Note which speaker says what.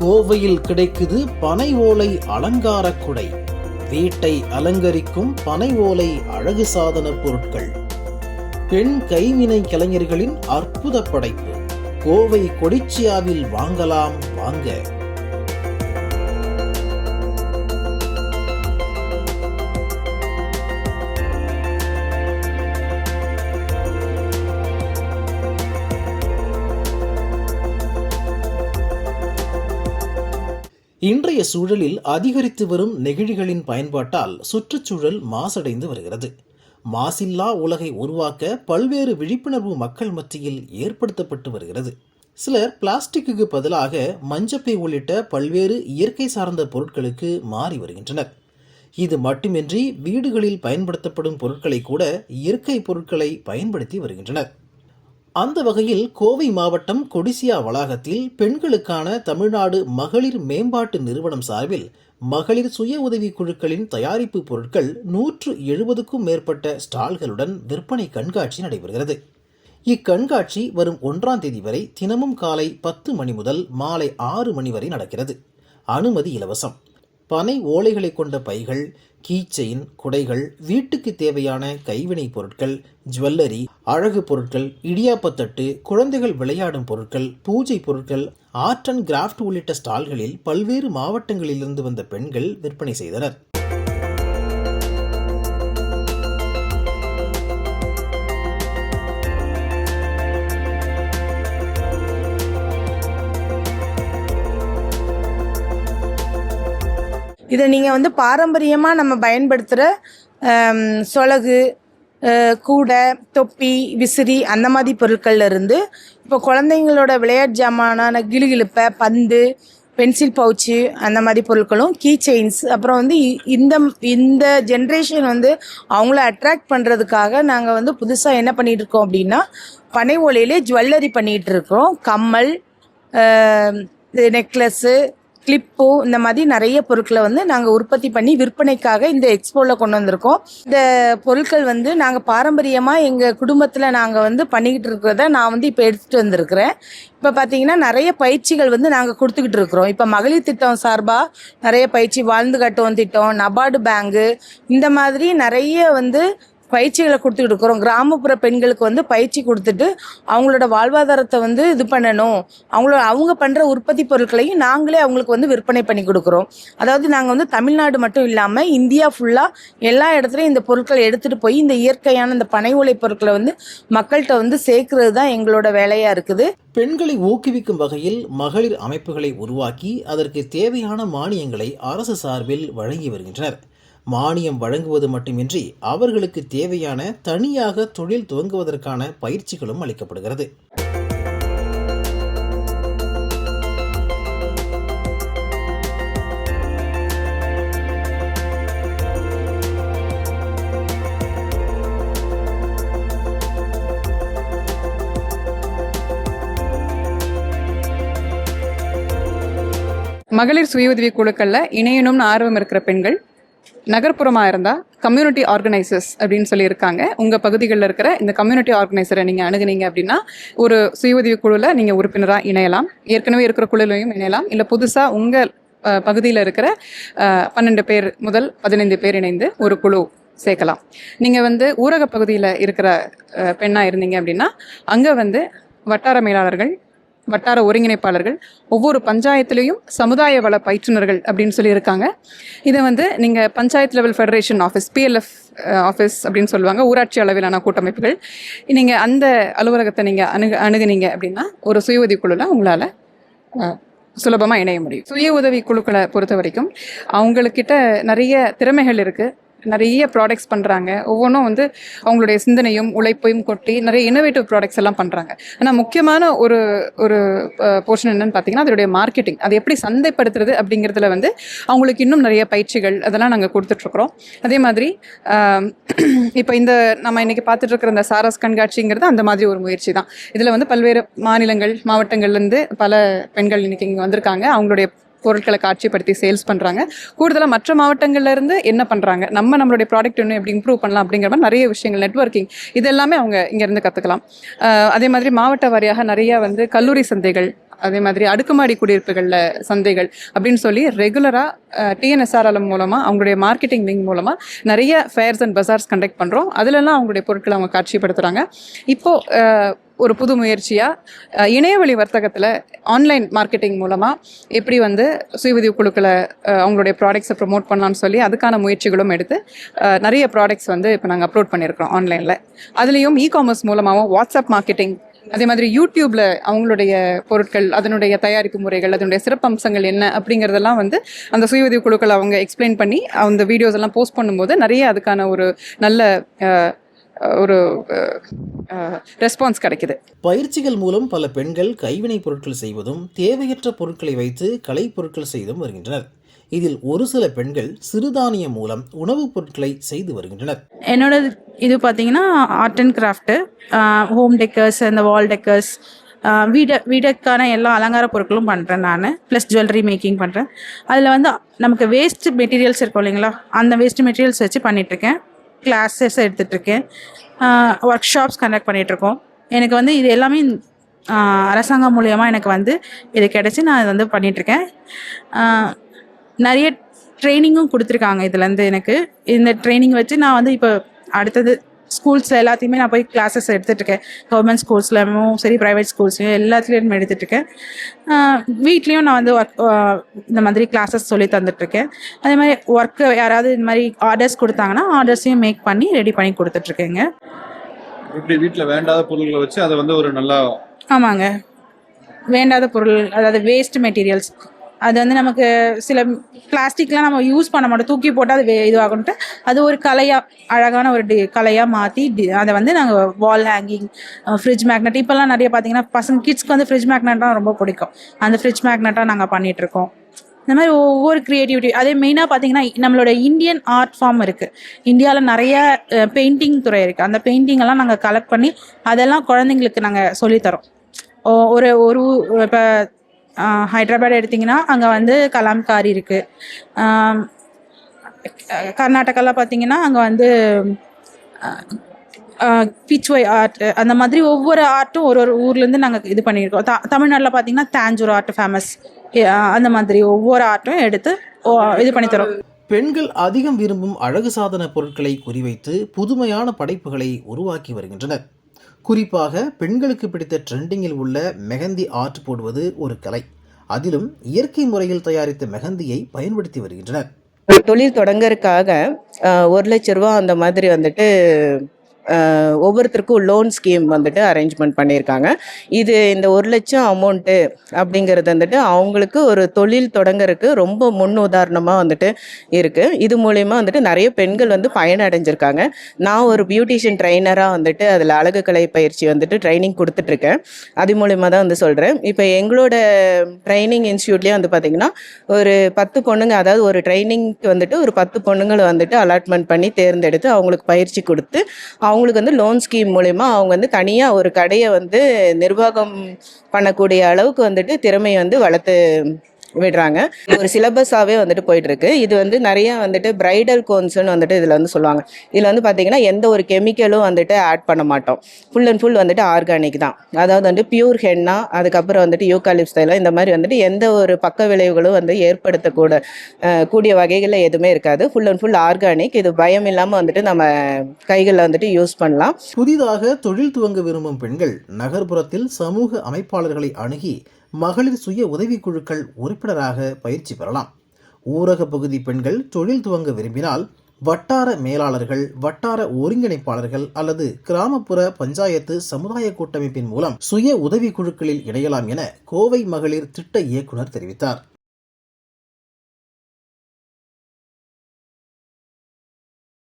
Speaker 1: கோவையில் கிடைக்குது பனை ஓலை அலங்கார குடை. வீட்டை அலங்கரிக்கும் பனை ஓலை அழகு சாதன பொருட்கள். பெண் கைவினை கலைஞர்களின் அற்புத படைப்பு. கோவை கொடிச்சியாவில் வாங்கலாம் வாங்க. இன்றைய சூழலில் அதிகரித்து வரும் நெகிழிகளின் பயன்பாட்டால் சுற்றுச்சூழல் மாசடைந்து வருகிறது. மாசில்லா உலகை உருவாக்க பல்வேறு விழிப்புணர்வு மக்கள் மத்தியில் ஏற்படுத்தப்பட்டு வருகிறது. சிலர் பிளாஸ்டிக்கு பதிலாக மஞ்சப்பை உள்ளிட்ட பல்வேறு இயற்கை சார்ந்த பொருட்களுக்கு மாறி வருகின்றனர். இது மட்டுமின்றி வீடுகளில் பயன்படுத்தப்படும் பொருட்களை கூட இயற்கை பொருட்களை பயன்படுத்தி வருகின்றனர். அந்த வகையில் கோவை மாவட்டம் கொடிசியா வளாகத்தில் பெண்களுக்கான தமிழ்நாடு மகளிர் மேம்பாட்டு நிறுவனம் சார்பில் மகளிர் சுய உதவி குழுக்களின் தயாரிப்பு பொருட்கள் நூற்று எழுபதுக்கும் மேற்பட்ட ஸ்டால்களுடன் விற்பனை கண்காட்சி நடைபெறுகிறது. இக்கண்காட்சி வரும் ஒன்றாம் தேதி வரை தினமும் காலை பத்து மணி முதல் மாலை ஆறு மணி வரை நடக்கிறது. அனுமதி இலவசம். பனை ஓலைகளை கொண்ட பைகள் கீச்செயின் குடைகள் வீட்டுக்கு தேவையான கைவினைப் பொருட்கள் ஜுவல்லரி அழகு பொருட்கள் இடியாப்பத்தட்டு குழந்தைகள் விளையாடும் பொருட்கள் பூஜை பொருட்கள் ஆர்ட் அண்ட் கிராஃப்ட் உள்ளிட்ட ஸ்டால்களில் பல்வேறு மாவட்டங்களிலிருந்து வந்த பெண்கள் விற்பனை செய்தனர்.
Speaker 2: இதை நீங்கள் வந்து பாரம்பரியமாக நம்ம பயன்படுத்துகிற சொலகு கூடை தொப்பி விசிறி அந்த மாதிரி பொருட்கள்ல இருந்து இப்போ குழந்தைங்களோட விளையாட்டு ஜாமானான கிளுகிழுப்பை பந்து பென்சில் பவுச்சு அந்த மாதிரி பொருட்களும் கீ செயின்ஸ் அப்புறம் வந்து இ- இந்த இந்த ஜென்ரேஷன் வந்து அவங்கள அட்ராக்ட் பண்ணுறதுக்காக நாங்கள் வந்து புதுசாக என்ன பண்ணிகிட்டு இருக்கோம் அப்படின்னா பனை ஓலையிலே ஜுவல்லரி பண்ணிகிட்டு இருக்கோம் கம்மல் நெக்லஸ்ஸு கிளிப்பு இந்த மாதிரி நிறைய பொருட்களை வந்து நாங்கள் உற்பத்தி பண்ணி விற்பனைக்காக இந்த எக்ஸ்போவில் கொண்டு வந்திருக்கோம். இந்த பொருட்கள் வந்து நாங்கள் பாரம்பரியமாக எங்கள் குடும்பத்தில் நாங்கள் வந்து பண்ணிக்கிட்டு இருக்கிறத நான் வந்து இப்போ எடுத்துகிட்டு வந்திருக்கிறேன். இப்போ பார்த்தீங்கன்னா நிறைய பயிற்சிகள் வந்து நாங்கள் கொடுத்துக்கிட்டு இருக்கிறோம். இப்போ மகளிர் திட்டம் சார்பாக நிறைய பயிற்சி வாழ்ந்து கட்டுவோம் திட்டம் நபார்டு பேங்கு இந்த மாதிரி நிறைய வந்து பயிற்சிகளை கொடுத்துக்கிட்டு இருக்கிறோம். கிராமப்புற பெண்களுக்கு வந்து பயிற்சி கொடுத்துட்டு அவங்களோட வாழ்வாதாரத்தை வந்து இது பண்ணணும். அவங்களோட அவங்க பண்ணுற உற்பத்தி பொருட்களையும் நாங்களே அவங்களுக்கு வந்து விற்பனை பண்ணி கொடுக்குறோம். அதாவது நாங்கள் வந்து தமிழ்நாடு மட்டும் இல்லாமல் இந்தியா ஃபுல்லாக எல்லா இடத்துலையும் இந்த பொருட்களை எடுத்துகிட்டு போய் இந்த இயற்கையான இந்த பனை ஓலை பொருட்களை வந்து மக்கள்கிட்ட வந்து சேர்க்கறது தான் எங்களோட வேலையாக இருக்குது.
Speaker 1: பெண்களை ஊக்குவிக்கும் வகையில் மகளிர் அமைப்புகளை உருவாக்கி அதற்கு தேவையான மானியங்களை அரசு சார்பில் வழங்கி வருகின்றனர். மானியம் வழங்குவது மட்டுமின்றி அவர்களுக்கு தேவையான தனியாக தொழில் துவங்குவதற்கான பயிற்சிகளும் அளிக்கப்படுகிறது.
Speaker 3: மகளிர் சுய உதவி குழுக்களில் இணையணும்னு ஆர்வம் இருக்கிற பெண்கள் நகர்ப்புறமாக இருந்தால் கம்யூனிட்டி ஆர்கனைசர்ஸ் அப்படின்னு சொல்லியிருக்காங்க. உங்கள் பகுதிகளில் இருக்கிற இந்த கம்யூனிட்டி ஆர்கனைசரை நீங்கள் அணுகுனீங்க அப்படின்னா ஒரு சுய உதவி குழுவில் நீங்கள் உறுப்பினராக இணையலாம். ஏற்கனவே இருக்கிற குழுலையும் இணையலாம். இல்லை புதுசாக உங்கள் பகுதியில் இருக்கிற பன்னெண்டு பேர் முதல் பதினைந்து பேர் இணைந்து ஒரு குழு சேர்க்கலாம். நீங்கள் வந்து ஊரக பகுதியில் இருக்கிற பெண்ணாக இருந்தீங்க அப்படின்னா அங்கே வந்து வட்டார மேலாளர்கள் வட்டார ஒருங்கிணைப்பாளர்கள் ஒவ்வொரு பஞ்சாயத்துலேயும் சமுதாய வள பயிற்றுனர்கள் அப்படின்னு சொல்லியிருக்காங்க. இதை வந்து நீங்கள் panchayat level federation office PLF office அப்படின்னு சொல்லுவாங்க. ஊராட்சி அளவிலான கூட்டமைப்புகள். நீங்கள் அந்த அலுவலகத்தை நீங்கள் அணுகு அணுகுனீங்க அப்படின்னா ஒரு சுய உதவி குழுவில் உங்களால் சுலபமாக இணைய முடியும். சுய உதவி குழுக்களை பொறுத்த வரைக்கும் அவங்கக்கிட்ட நிறைய திறமைகள் இருக்குது நிறைய ப்ராடக்ட்ஸ் பண்ணுறாங்க ஒவ்வொன்றும் வந்து அவங்களுடைய சிந்தனையும் உழைப்பையும் கொட்டி நிறைய இனோவேட்டிவ் ப்ராடக்ட்ஸ் எல்லாம் பண்ணுறாங்க ஆனால் முக்கியமான ஒரு ஒரு போர்ஷன் என்னன்னு பார்த்தீங்கன்னா அதோடைய மார்க்கெட்டிங் அதை எப்படி சந்தைப்படுத்துறது அப்படிங்கிறதுல வந்து அவங்களுக்கு இன்னும் நிறைய பயிற்சிகள் அதெல்லாம் நாங்கள் கொடுத்துட்ருக்குறோம். அதே மாதிரி இப்போ இந்த நம்ம இன்னைக்கு பார்த்துட்டு இருக்கிற இந்த சாரஸ் கண்காட்சிங்கிறது அந்த மாதிரி ஒரு முயற்சி தான். இதில் வந்து பல்வேறு மாநிலங்கள் மாவட்டங்கள்லேருந்து பல பெண்கள் இன்னைக்கு இங்கே வந்திருக்காங்க. அவங்களுடைய பொருட்களை காட்சிப்படுத்தி சேல்ஸ் பண்ணுறாங்க கூடுதலாக மற்ற மாவட்டங்கள்ல இருந்து என்ன பண்ணுறாங்க நம்ம நம்மளுடைய ப்ராடக்ட் இன்னும் எப்படி இம்ப்ரூவ் பண்ணலாம் அப்படிங்கிற மாதிரி நிறைய விஷயங்கள் நெட்வொர்க்கிங் இது எல்லாமே அவங்க இங்கேருந்து கற்றுக்கலாம் அதே மாதிரி மாவட்ட வாரியாக நிறைய வந்து கல்லூரி சந்தைகள் அதே மாதிரி அடுக்குமாடி குடியிருப்புகளில் சந்தைகள் அப்படின்னு சொல்லி ரெகுலராக டிஎன்எஸ்ஆர்எல் மூலமாக அவங்களுடைய மார்க்கெட்டிங் விங் மூலமாக நிறைய ஃபேர்ஸ் அண்ட் பஜார்ஸ் கண்டக்ட் பண்ணுறோம் அதிலெல்லாம் அவங்களுடைய பொருட்களை அவங்க காட்சிப்படுத்துகிறாங்க இப்போது ஒரு புது முயற்சியாக இணையவழி வர்த்தகத்தில் ஆன்லைன் மார்க்கெட்டிங் மூலமாக எப்படி வந்து சுய குழுக்களை அவங்களுடைய ப்ராடக்ட்ஸை ப்ரொமோட் பண்ணலான்னு சொல்லி அதுக்கான முயற்சிகளும் எடுத்து நிறைய ப்ராடக்ட்ஸ் வந்து இப்போ நாங்கள் அப்லோட் பண்ணியிருக்கிறோம் ஆன்லைனில் அதுலேயும் இ காமர்ஸ் மூலமாகவும் வாட்ஸ்அப் மார்க்கெட்டிங் அதே மாதிரி யூடியூப்ல அவங்களுடைய பொருட்கள் அதனுடைய தயாரிப்பு முறைகள் அதனுடைய சிறப்பம்சங்கள் என்ன அப்படிங்கிறதெல்லாம் வந்து அந்த சுய உதவி குழுக்கள் அவங்க எக்ஸ்பிளைன் பண்ணி அந்த வீடியோஸ் எல்லாம் போஸ்ட் பண்ணும்போது நிறைய அதுக்கான ஒரு நல்ல ஒரு ரெஸ்பான்ஸ் கிடைக்குது.
Speaker 1: பயிற்சிகள் மூலம் பல பெண்கள் கைவினைப் பொருட்கள் செய்வதும் தேவையற்ற பொருட்களை வைத்து கலைப்பொருட்கள் செய்தும் வருகின்றனர். இதில் ஒரு சில பெண்கள் சிறுதானியம் மூலம் உணவுப் பொருட்களை செய்து வருகின்றனர்.
Speaker 4: என்னோட இது பார்த்தீங்கன்னா art and craft home decors அந்த வால் டெக்கர்ஸ் வீட வீடுக்கான எல்லா அலங்கார பொருட்களும் பண்ணுறேன் நான் ப்ளஸ் ஜுவல்லரி மேக்கிங் பண்ணுறேன் அதில் வந்து நமக்கு வேஸ்ட் மெட்டீரியல்ஸ் இருக்கும் இல்லைங்களா? அந்த வேஸ்ட் மெட்டீரியல்ஸ் வச்சு பண்ணிகிட்ருக்கேன் கிளாஸஸ் எடுத்துகிட்ருக்கேன் ஒர்க் ஷாப்ஸ் கண்டக்ட் பண்ணிகிட்ருக்கோம் எனக்கு வந்து இது எல்லாமே அரசாங்கம் மூலயமா எனக்கு வந்து இது கிடச்சி நான் இது வந்து பண்ணிகிட்ருக்கேன் நிறைய ட்ரைனிங்கும் கொடுத்துருக்காங்க இதுலேருந்து எனக்கு. இந்த ட்ரைனிங் வச்சு நான் வந்து இப்போ அடுத்தது ஸ்கூல்ஸில் எல்லாத்தையுமே நான் போய் கிளாஸஸ் எடுத்துகிட்ருக்கேன் கவர்மெண்ட் ஸ்கூல்ஸ்லையும் சரி ப்ரைவேட் ஸ்கூல்ஸ்லையும் எல்லாத்துலேயும் எடுத்துகிட்ருக்கேன் வீட்லேயும் நான் வந்து ஒர்க் இந்த மாதிரி கிளாஸஸ் சொல்லி தந்துட்டுருக்கேன் அதே மாதிரி ஒர்க்கு யாராவது இந்த மாதிரி ஆர்டர்ஸ் கொடுத்தாங்கன்னா ஆர்டர்ஸையும் மேக் பண்ணி ரெடி பண்ணி கொடுத்துட்ருக்கேங்க.
Speaker 5: இப்படி வீட்டில் வேண்டாத பொருள்களை வச்சு அதை வந்து ஒரு நல்லா
Speaker 4: ஆமாங்க. வேண்டாத பொருள் அதாவது வேஸ்ட் மெட்டீரியல்ஸ் அது வந்து நமக்கு சில பிளாஸ்டிக்லாம் நம்ம யூஸ் பண்ண மாட்டோம். தூக்கி போட்டால் அது வே அது ஒரு கலையாக அழகான ஒரு டி கலையாக மாற்றி டி அதை வந்து நாங்கள் வால் ஹேங்கிங் ஃப்ரிட்ஜ் மேக்னெட் இப்போல்லாம் நிறைய பார்த்தீங்கன்னா பசங்க கிட்ஸ்க்கு வந்து ஃப்ரிட்ஜ் மேக்னெட்டாக ரொம்ப பிடிக்கும். அந்த ஃப்ரிட்ஜ் மேக்னெட்டாக நாங்கள் பண்ணிகிட்ருக்கோம் இந்த மாதிரி ஒவ்வொரு க்ரியேட்டிவிட்டி அதே மெயினாக பார்த்தீங்கன்னா நம்மளோட இந்தியன் ஆர்ட் ஃபார்ம் இருக்குது இந்தியாவில் நிறைய பெயிண்டிங் துறை இருக்குது அந்த பெயிண்டிங்கெல்லாம் நாங்கள் கலெக்ட் பண்ணி அதெல்லாம் குழந்தைங்களுக்கு நாங்கள் சொல்லித்தரோம். ஓ- ஒரு ஒரு இப்போ ஹைதராபாத் எடுத்திங்கன்னா அங்கே வந்து கலாம்காரி இருக்குது கர்நாடகாவில் பார்த்தீங்கன்னா அங்கே வந்து பிச்வை ஆர்ட் அந்த மாதிரி ஒவ்வொரு ஆர்ட்டும் ஒரு ஒரு ஊர்லேருந்து நாங்கள் இது பண்ணியிருக்கோம். த தமிழ்நாட்டில் பார்த்தீங்கன்னா தஞ்சூர் ஆர்ட் ஃபேமஸ் அந்த மாதிரி ஒவ்வொரு ஆர்ட்டும் எடுத்து இது பண்ணி தரோம்.
Speaker 1: பெண்கள் அதிகம் விரும்பும் அழகு சாதன பொருட்களை குறிவைத்து புதுமையான படைப்புகளை உருவாக்கி வருகின்றனர். குறிப்பாக பெண்களுக்கு பிடித்த ட்ரெண்டிங்கில் உள்ள மெஹந்தி ஆர்ட் போடுவது ஒரு கலை. அதிலும் இயற்கை முறையில் தயாரித்த மெஹந்தியை பயன்படுத்தி வருகின்றனர்.
Speaker 6: ஒரு தொழில் தொடங்கறதுக்காக ஒரு லட்ச ரூபா அந்த மாதிரி வந்துட்டு ஒவ்வொருத்தருக்கும் லோன் ஸ்கீம் வந்துட்டு அரேஞ்ச்மெண்ட் பண்ணியிருக்காங்க. இது இந்த ஒரு லட்சம் அமௌண்ட்டு அப்படிங்கிறது வந்துட்டு அவங்களுக்கு ஒரு தொழில் தொடங்கறதுக்கு ரொம்ப முன் உதாரணமாக வந்துட்டு இருக்குது இது மூலயமா வந்துட்டு நிறைய பெண்கள் வந்து பயனடைஞ்சிருக்காங்க. நான் ஒரு பியூட்டிஷியன் ட்ரைனராக வந்துட்டு அதில் அழகு கலை பயிற்சி வந்துட்டு ட்ரைனிங் கொடுத்துட்ருக்கேன். அது மூலயமா தான் வந்து சொல்கிறேன் இப்போ எங்களோட ட்ரைனிங் இன்ஸ்டியூட்லேயே வந்து பார்த்திங்கன்னா ஒரு பத்து பொண்ணுங்க அதாவது ஒரு ட்ரைனிங்க்கு வந்துட்டு ஒரு பத்து பொண்ணுங்களை வந்துட்டு அலாட்மெண்ட் பண்ணி தேர்ந்தெடுத்து அவங்களுக்கு பயிற்சி கொடுத்து அவங்க அவங்களுக்கு வந்து லோன் ஸ்கீம் மூலயமா அவங்க வந்து தனியாக ஒரு கடையை வந்து நிர்வாகம் பண்ணக்கூடிய அளவுக்கு வந்துட்டு திறமையை வந்து வளர்த்து விடுறாங்க. ஒரு சிலபஸாகவே வந்துட்டு போயிட்டு இருக்கு இது வந்து நிறைய வந்துட்டு பிரைடல் கோன்ஸ்னு வந்துட்டு இதில் வந்து சொல்லுவாங்க. இதில் வந்து பார்த்தீங்கன்னா எந்த ஒரு கெமிக்கலும் வந்துட்டு ஆட் பண்ண மாட்டோம். ஃபுல் அண்ட் ஃபுல் வந்துட்டு ஆர்கானிக் தான். அதாவது வந்துட்டு பியூர் ஹென்னா அதுக்கப்புறம் வந்துட்டு யூகாலிப்ஸ் தைலம் இந்த மாதிரி வந்துட்டு எந்த ஒரு பக்க விளைவுகளும் வந்து ஏற்படுத்தக்கூட கூடிய வகைகளில் எதுவுமே இருக்காது. ஃபுல் அண்ட் ஃபுல் ஆர்கானிக் இது பயம் இல்லாமல் வந்துட்டு நம்ம கைகளில் வந்துட்டு யூஸ் பண்ணலாம்.
Speaker 1: புதிதாக தொழில் துவங்க விரும்பும் பெண்கள் நகர்ப்புறத்தில் சமூக அமைப்பாளர்களை அணுகி மகளிர் சுய உதவிக்குழுக்கள் உறுப்பினராக பயிற்சி பெறலாம். ஊரக பகுதி பெண்கள் தொழில் துவங்க விரும்பினால் வட்டார மேலாளர்கள் வட்டார ஒருங்கிணைப்பாளர்கள் அல்லது கிராமப்புற பஞ்சாயத்து சமுதாய கூட்டமைப்பின் மூலம் சுய உதவிக்குழுக்களில் இணையலாம் என கோவை மகளிர் திட்ட இயக்குனர் தெரிவித்தார்.